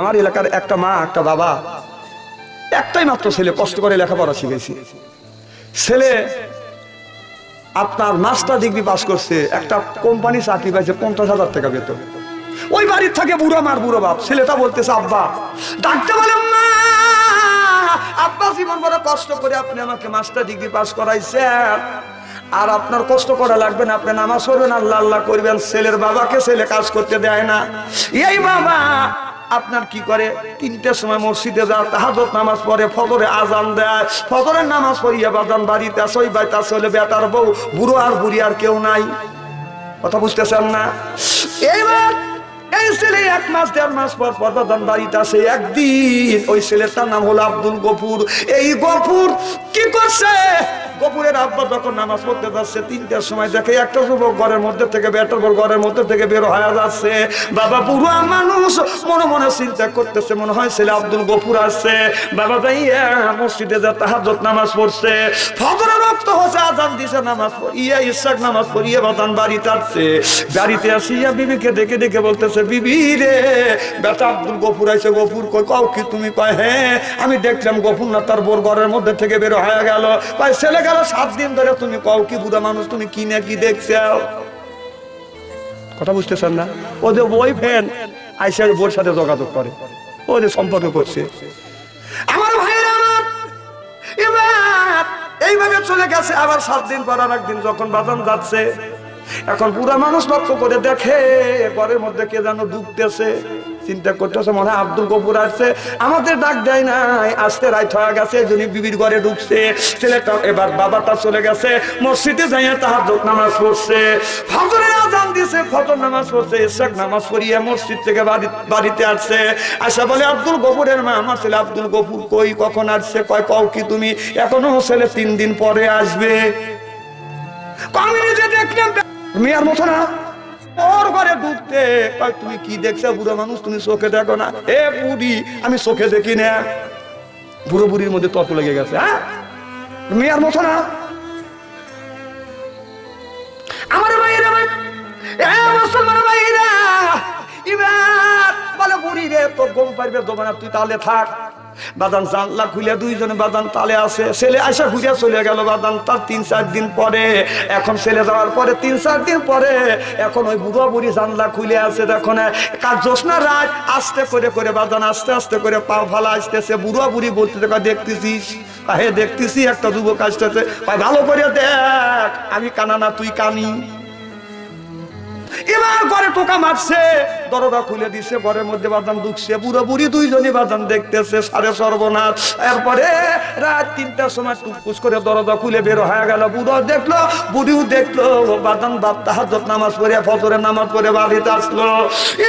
আমার এলাকার একটা মা, একটা বাবা, একটাই মাত্র ছেলে, কষ্ট করে লেখাপড়া শিখেছি। ছেলে আপনার মাস্টার ডিগ্রি পাস করছে, একটা কোম্পানি চাকরি পাইছে, পঞ্চাশ হাজার টাকা বেতন। ওই বাড়ির থাকে বুড়ো মার বুড়ো বাপ, ছেলেটা বলতেছে, আব্বা ডাকতে বলে আব্বা জীবন বড় কষ্ট করে আপনি আমাকে মাস্টার ডিগ্রি পাস করাইছেন। আর আপনার কষ্ট করা লাগবে না, আপনি নামাজ পড়বেন, আল্লাহ আল্লাহ করবেন। ছেলের বাবাকে ছেলে কাজ করতে দেয় না। এই বাবা আপনার কি করে? তিনটের সময় মসজিদে যায় তাহাজত নামাজ পড়ে, ফজরে আজান দেয়। ফজরের নামাজ পড়িয়া বাজান, বাড়িতে আসে ওই বাড়িতে আসলে বেটার বউ, বুড়ো আর বুড়ি আর কেউ নাই। কথা বুঝতেছেন না? এইবার এই ছেলে এক মাস, দেড় মাস পর পর বাড়িতে আসে। একদিন ওই ছেলেটার নাম হলো আব্দুল গফুর। এই গফুর কি করছে? গফুরের আব্বা যখন নামাজ পড়তে যাচ্ছে, তিনটার সময় দেখে একটা যুবক ঘরের মধ্যে থেকে বেটার বল ঘরের মধ্যে থেকে বের হয়ে যাচ্ছে। বাবা বুড়ো মানুষ মনে মনে চিন্তা করতেছে, মনে হয় ছেলে আব্দুল গফুর আসছে বাবা যাই মসজিদে যা তাহাজত নামাজ পড়ছে। ফজরের রক্ত হচ্ছে, আজান দিছে, নামাজ পড়িয়ে ইশাক নামাজ পড়িয়ে বাদান বাড়িতে আসছে বাড়িতে আসিয়া বিবিকে দেখে দেখে বলতেছে, বিবি রে, বেটা আব্দুল গফুর আইছে, গফুর কই, কও কি তুমি? কয় হ্যাঁ আমি দেখলাম গফুর না তার বোর ঘরের মধ্যে থেকে বের হয়ে গেল। কয় ছেলে গেল সাত দিন ধরে তুমি কও কি বুড়া মানুষ, তুমি কি না কি দেখছ কথা বুঝতেছেন না? ওদের বই ফ্যান আইসা বোর সাথে যোগাযোগ করে। ওদের সম্পর্ক করছে। আমার ভাইয়েরা আমার এইভাবে চলে গেছে। আবার সাত দিন পর আর একদিন যখন বাদাম যাচ্ছে, এখন পুরা মানুষ লক্ষ্য করে দেখে, ঘরের মধ্যে কে যেন ঢুকতেছে। চিন্তা করতেছে, মনে হয় আব্দুল কপুর আসছে। আমাদের ডাক দেয় নাই আসতে রাইট হয়ে গেছে, যিনি বিবির ঘরে ঢুকছে, ছেলেটা এবার বাবাটা চলে গেছে, মসজিদে যাইয়া তাহার নামাজ পড়ছে। ফজরের আজান দিছে, ফজর নামাজ পড়ছে ইশাক নামাজ পড়িয়ে মসজিদ থেকে বাড়ি- বাড়িতে আসছে। আসা বলে, আব্দুল গফুরের মা, আমার ছেলে আব্দুল গফুর কই, কখন আসছে, কয়, কও কি তুমি? এখনও ছেলে তিন দিন পরে আসবে। আমি নিজে দেখলাম, মেয়ের মতো না। ওর ঘরে ঢুকতে তুমি কি দেখছ, বুড়ো মানুষ? তুমি চোখে দেখো না? এ বুড়ি, আমি চোখে দেখি না। বুড়ো বুড়ির মধ্যে তর্ক লেগে গেছে হ্যাঁ? মেয়ের মতো না। আমার ভাইরা ভাই মুসলমান এবার বলে, বুড়ি রে তো গম পারবে দেবো না তুই তাহলে থাক। বাদান জানলা খুলে দুইজনে বাদান তালে আছে ছেলে আসা ঘুরে চলে গেল বাদান তার তিন চার দিন পরে। এখন ছেলে যাওয়ার পরে তিন চার দিন পরে এখন ওই বুড়ো বুড়ি জানলা খুলে আছে, দেখো না। কার জোসনা রাত, আস্তে করে করে বাদান আস্তে আস্তে করে পা ফালা আসতেছে। বুড়ো বুড়ি বলতে দেখা দেখতেছিস? হে দেখতেছি, একটা যুবক আসতেছে। ভালো করে দেখ, আমি কানা না, তুই কানি। এবার ঘরে টোকা মারছে। দরজা খুলে দিছে, ঘরের মধ্যে বাদাম ঢুকছে। বুড়ো বুড়ি দুইজনই বাদাম দেখতেছে, সাড়ে সর্বনাশ। এরপরে রাত তিনটার সময় টুকুস করে দরজা খুলে বের হয়ে গেল। বুড়ো দেখল, বুড়িও দেখল, বাদাম বাপ নামাজ পড়ে, ফজরের নামাজ পড়ে বাড়িতে আসলো।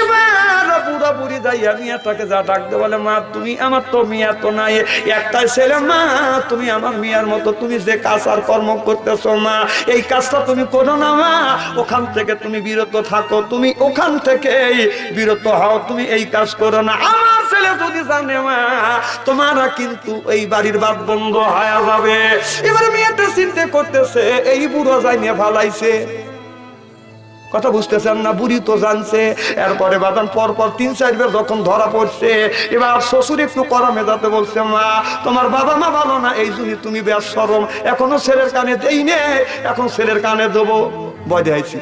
এবার বুড়ো বুড়ি যাইয়া মিয়াটাকে যা ডাকতে বলে, মা, তুমি আমার তো মিয়া তো নাই। একটাই ছেলে, মা, তুমি আমার মিয়ার মতো। তুমি যে কাজ আর কর্ম করতেছো, মা, এই কাজটা তুমি করো না, মা। ওখান থেকে তুমি বিরত থাকো। তুমি ওখান থেকে বিরত হও। তুমি এই কাজ করো না। আমার ছেলে যদি জানে, মা, তোমারা কিন্তু এই বাড়ির বাদ বন্ধ হয়ে যাবে। এবার মেয়েটা চিন্তা করতেছে, এই বুড়ো যাই নিয়ে ভালাইছে। কথা বুঝতেছেন না, বুড়ি তো জানছে। এরপরে বাদান পরপর পর তিন চারবার যখন ধরা পড়ছে, এবার শ্বশুর একটু করা মেজাতে বলছে, মা, তোমার বাবা মা ভালো না, এই জন্য তুমি বেশ সরম। এখনও ছেলের কানে দেই নে, এখন ছেলের কানে দেবো। দেখাইছি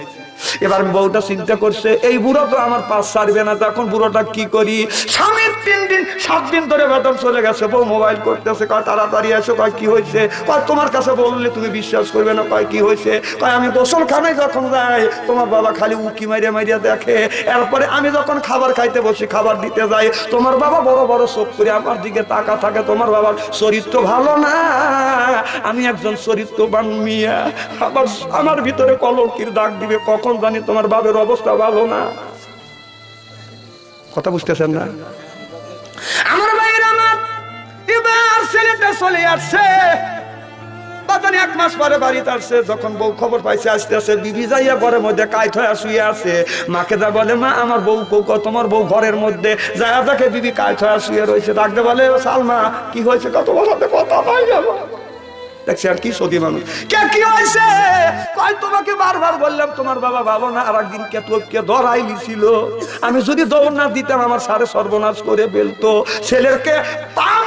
এবার বউটা চিন্তা করছে, এই বুড়ো তো আমার পাশ ছাড়বে না, তো এখন বুড়োটা কি করি? স্বামীর তিন দিন, সাত দিন ধরে বেতন চলে গেছে, বউ মোবাইল করতেছে, কয়, তাড়াতাড়ি এসো, কয়, কি হয়েছে? কয়, তোমার কাছে বললে তুমি বিশ্বাস করবে না, কয়, কি হয়েছে? কয়, আমি গোসল খানায় যখন যাই, তোমার বাবা খালি উকি মারিয়া মারিয়া দেখে। এরপরে আমি যখন খাবার খাইতে বসি, খাবার দিতে যাই, তোমার বাবা বড় বড় চোখ করে আমার দিকে তাকা থাকে, তোমার বাবার চরিত্র ভালো না। আমি একজন চরিত্রবান মিয়া। আবার আমার ভিতরে কলঙ্কির দাগ দিবে, কখন জানি তোমার বাবার অবস্থা ভালো না। কথা বুঝতেছেন না? ছেলেটা চলে আসছে। দেখছি, আর কি হয়েছে? তোমাকে বারবার বললাম, তোমার বাবা ভালো না। আর একদিন কে তোকে ধরাই লিছিল আমি যদি দৌড় না দিতাম, আমার সারে সর্বনাশ করে ফেলতো। ছেলেকে পাম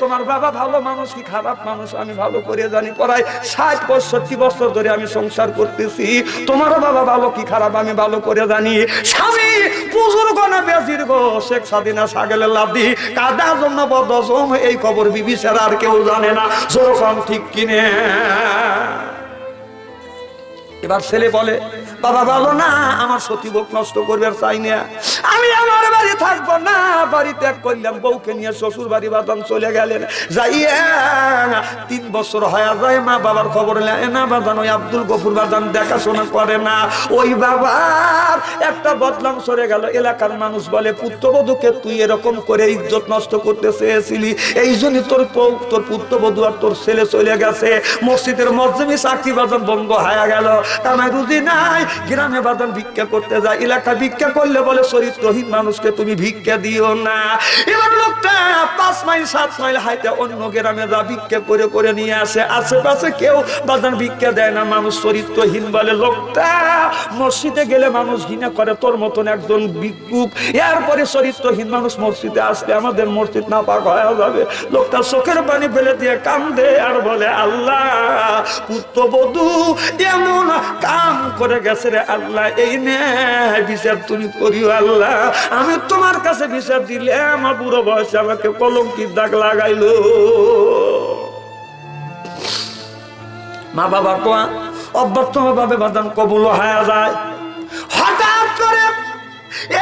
তোমার বাবা ভালো মানুষ কি খারাপ মানুষ? আমি ভালো করে জানি। পড়াই ষাট পঁয়ষট্টি বছর ধরে আমি সংসার করতেছি। তোমার বাবা ভালো কি খারাপ? আমি ভালো করে জানি। স্বামী বুজুর্গ না বেজির গো? শেখ সাদিনা সাগেলে লাদি কাদা জন্য বদজম এই খবর বিবি আর কেউ জানে না। যেরকম ঠিক কিনে। এবার ছেলে বলে, বাবা ভালো না, আমার সতীবোক নষ্ট করবে আর চাই না। আমি আমার বাড়ি থাকব না, বাড়ি ত্যাগ করলাম, বউকে নিয়ে শ্বশুর বাড়ি বাদান চলে গেলেন। যাইয়া তিন বছর হয়ে যায়, মা বাবার খবর নেয় না বাদান ওই আব্দুল গফুর বাদান দেখাশোনা করে না। ওই বাবার একটা বদলাম সরে গেল, এলাকার মানুষ বলে, পুত্রবধূকে তুই এরকম করে ইজ্জত নষ্ট করতে চেয়েছিলি। এই জন্য তোর তোর পুত্রবধূ আর তোর ছেলে চলে গেছে। মসজিদের মসজিদে চাকরি বাদন বন্ধ হয়ে গেল। রুজি নাই, গ্রামে বাদন ভিক্ষা করতে যায় এলাকা ভিক্ষা করলে বলে চরিত্রহীন মানুষকে তুমি ভিক্ষা দিও না। এবার লোকটা পাঁচ মাইল, সাত মাইল হাইতে অন্য গ্রামে যা ভিক্ষা করে করে নিয়ে আসে। আশেপাশে কেউ বাদান ভিক্ষা দেয় না, মানুষ চরিত্রহীন বলে, লোকটা, মসজিদে গেলে মানুষ ঘৃণা করে, তোর মতন একজন ভিক্ষুক। এরপরে চরিত্রহীন মানুষ মসজিদে আসলে আমাদের মসজিদ না পাক হয়ে যাবে। লোকটা চোখের পানি ফেলে দিয়ে কান্দে আর বলে, আল্লাহ পুত্রবধূ এমন কাম করে গেছে রে আল্লাহ, এই নে বিচার তুমি করিও আল্লাহ। আমি তোমার কাছে বিচার দিলে আমার বুড়ো বয়সে আমাকে কলঙ্কির দাগ লাগাইলো। মা বাবা কোয়া অভ্যর্থ ভাবে বাদান কবুল হয়ে যায়। হঠাৎ করে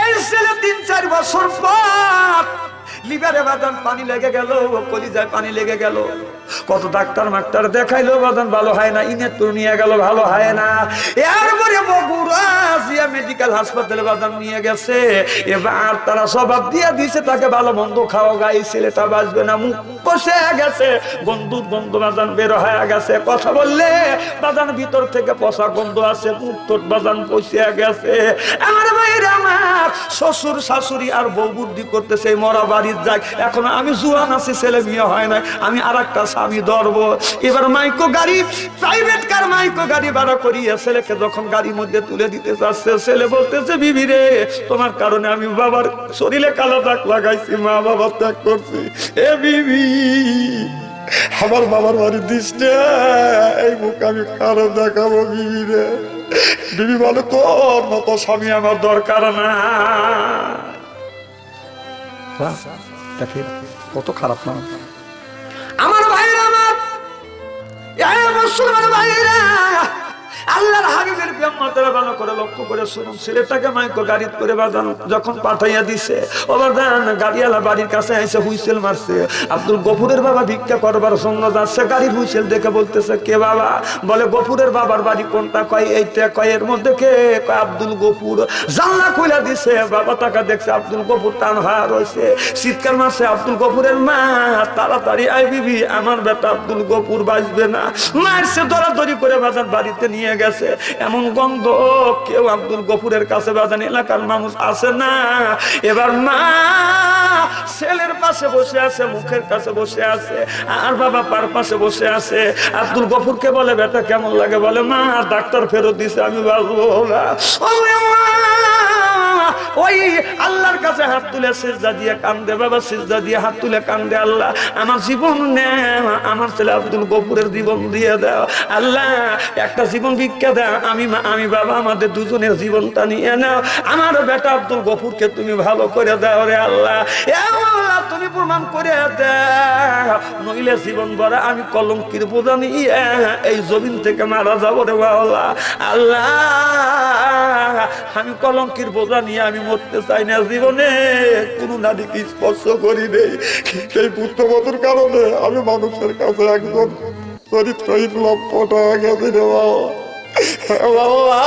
এই ছেলে তিন চার বছর পর লিভারে বাদান পানি লেগে গেল কলিজায় পানি লেগে গেল। কত ডাক্তার মাক্তার দেখাইলো বাদান ভালো হয় না ইনের তো নিয়ে গেল, ভালো হয় না। এরপরে বগুড়া জিয়া মেডিকেল হাসপাতালে বাদান নিয়ে গেছে। এবার তারা স্বভাব দিয়ে দিছে, তাকে ভালো মন্দ খাওয়া গাই ছেলেটা বাঁচবে না, মুখ কষে গেছে। গন্ধ গন্ধ বাদান বের হয়ে গেছে। কথা বললে বাদান ভিতর থেকে পচা গন্ধ আছে মুখ তোর বাদান পচে গেছে। আমার ভাইয়ের আমার শ্বশুর শাশুড়ি আর বউ বুদ্ধি করতেছে মরা বাড়ির যাক। এখন আমি জুয়ান আছি ছেলে বিয়ে হয় না আমি আর একটা স্বামী ধরবো। এবার মাইকো গাড়ি প্রাইভেট কার মাইকো গাড়ি ভাড়া করিয়ে ছেলেকে যখন গাড়ির মধ্যে তুলে দিতে চাচ্ছে ছেলে বলতেছে বিবি রে তোমার কারণে আমি বাবার শরীরে কালো দাগ লাগাইছি মা বাবা ত্যাগ করছি। এ বিবি আমার বাবার বাড়ি দিস না, এই মুখ আমি কারও দেখাবো বিবি রে। বিবি বলে তোর মতো স্বামী আমার দরকার না। দেখে কত খারাপ না। আমার ভাইরা আমার মুসলমান ভাইরা আল্লাহর হাবিবের ব্যায়ামাতারা ভালো করে লক্ষ্য করে শুনুন, ছেলেটাকে মাইকো গাড়ি করে বাজান, যখন পাঠাইয়া দিছে ও বাজান গাড়িওয়ালা বাড়ির কাছে এসে হুইসেল মারছে। আব্দুল গফুরের বাবা ভিক্ষা করবার সঙ্গে যাচ্ছে, গাড়ির হুইসেল দেখে বলতেছে, কে বাবা? বলে, গফুরের বাবার বাড়ি কোনটা? কয়, এইটা কয়, এর মধ্যে কে? কয়, আব্দুল গফুর। জানলা খুলে দিছে, বাবা টাকা দেখছে, আব্দুল গফুর টান হয়ে রয়েছে শীতকাল মাসে আব্দুল গফুরের মা, তাড়াতাড়ি আই বিবি, আমার বেটা আব্দুল গফুর বাঁচবে না। মারছে, দরাদরি করে বাজার বাড়িতে নিয়ে গেছে। এমন গন্ধ কেউ আব্দুল গফুরের কাছে বাজান এলাকার মানুষ আসে না। এবার মা ছেলের পাশে বসে আছে, মুখের কাছে বসে আছে, আর বাবা পার পাশে বসে আছে। আব্দুল গফুরকে বলে, বেটা কেমন লাগে? বলে, মা, ডাক্তার ফেরত দিছে। আমি বাঁচবো না! আমার জীবন নে, আমার ছেলে আব্দুল জীবন দিয়ে দাও, আল্লাহ, একটা জীবন আমি আমি বাবা, আমাদের দুজনের জীবনটা নিয়ে নাও, আমার বেটা আব্দুল গফুরকে তুমি ভালো করে দাও রে আল্লাহ তুমি প্রমাণ করে দাও নইলে জীবন ভরা আমি কলঙ্কির বোঝা নিয়ে এই জমিন থেকে মারা যাব রে বাবা আল্লাহ, আমি কলঙ্কির বোঝা নিয়ে আমি মরতে চাই না জীবনে। কোনো নারীকে স্পর্শ করি নেই। সেই পুত্রবধুর কারণে আমি মানুষের কাছে একজন চরিত্রহীন লম্পট হয়ে গেছি রে বাবা বাবা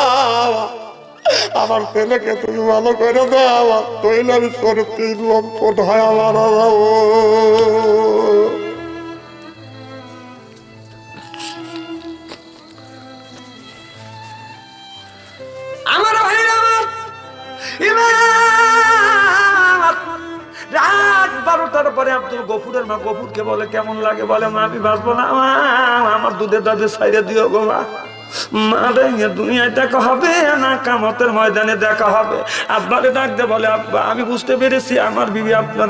আমার ছেলেকে তুমি ভালো করে দাও আমার তৈল আমি সত্যি লম্পট হয় আমার আমার বলে, কেমন লাগে বলে আমার দুধের দাদে সাইডে দিও গো মা। মা এ দুনিয়ায় দেখা হবে না, কামতের ময়দানে দেখা হবে। আব্বারে ডাকতে বলে, আব্বা, আমি বুঝতে পেরেছি, আমার বিবি আপনার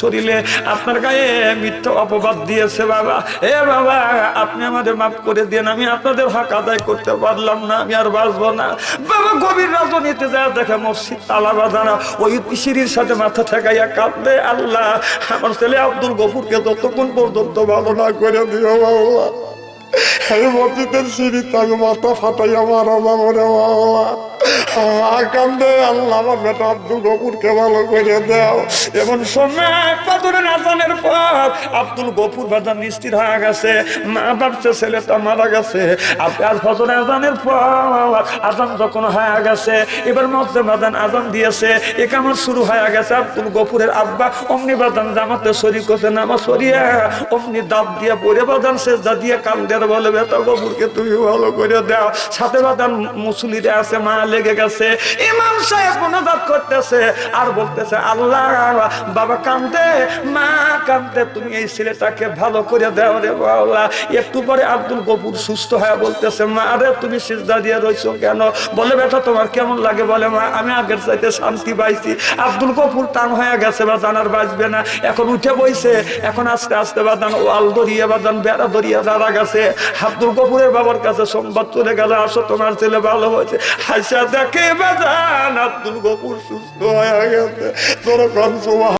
শরীরে, আপনার গায়ে মিথ্যা অপবাদ দিয়েছে, বাবা। এ বাবা, আপনি আমাদের মাফ করে দিন আমি আপনাদের হক আদায় করতে পারলাম না, আমি আর বাঁচবো না। বাবা, গভীর রাজনীতি যা দেখে মসজিদ তালা বাঁধানা, ওই সিঁড়ির সাথে মাথা ঠেকাইয়া কাঁদবে আল্লাহ, আমার ছেলে আব্দুল গফুরকে ততক্ষণ পর্যন্ত ভালো না করে দিও বাবা এই মসজিদের সিঁড়িতে তাকে মাথা ফাটাইয়া মারা বাবা। এবার মধ্যে আজান দিয়েছে। শুরু হয়ে গেছে। আব্দুল গফুরের আব্বা অমনি বাদান জামাতে শরীর করছে নামা সরিয়া অমনি দাঁত দিয়ে পরে বাদান শেষদা দিয়ে কান্দের বলে, বেটা গফুরকে তুমি ভালো করে দাও। সাথে বাদান মুসলিরে আছে মা লেগে গেছে। ইমাম সাহেব মোনাজাত করতেছে আর বলতেছে, আল্লাহ, বাবা কান্দে মা কান্দে তুমি এই ছেলেটাকে ভালো করে দাও রে বাবা একটু পরে আব্দুল গফুর সুস্থ হয়ে বলতেছে, মা রে, তুমি সিজদা দিয়ে রইছো কেন? বলে, বেটা, তোমার কেমন লাগে? বলে, মা, আমি আগের চাইতে শান্তি পাইছি। আব্দুল গফুর টান হয়ে গেছে বা জানার বাঁচবে না। এখন উঠে বইছে, এখন আস্তে আস্তে বাদান ওয়াল দরিয়ে বাদান বেড়া দরিয়ে দাঁড়া গেছে। আব্দুল গফুরের বাবার কাছে সংবাদ চলে গেল, আসো, তোমার ছেলে ভালো হয়েছে। হাসা দেখে বেজান আব্দুল গপুর সুস্থ হয়ে গেছে। তোর কনসুমা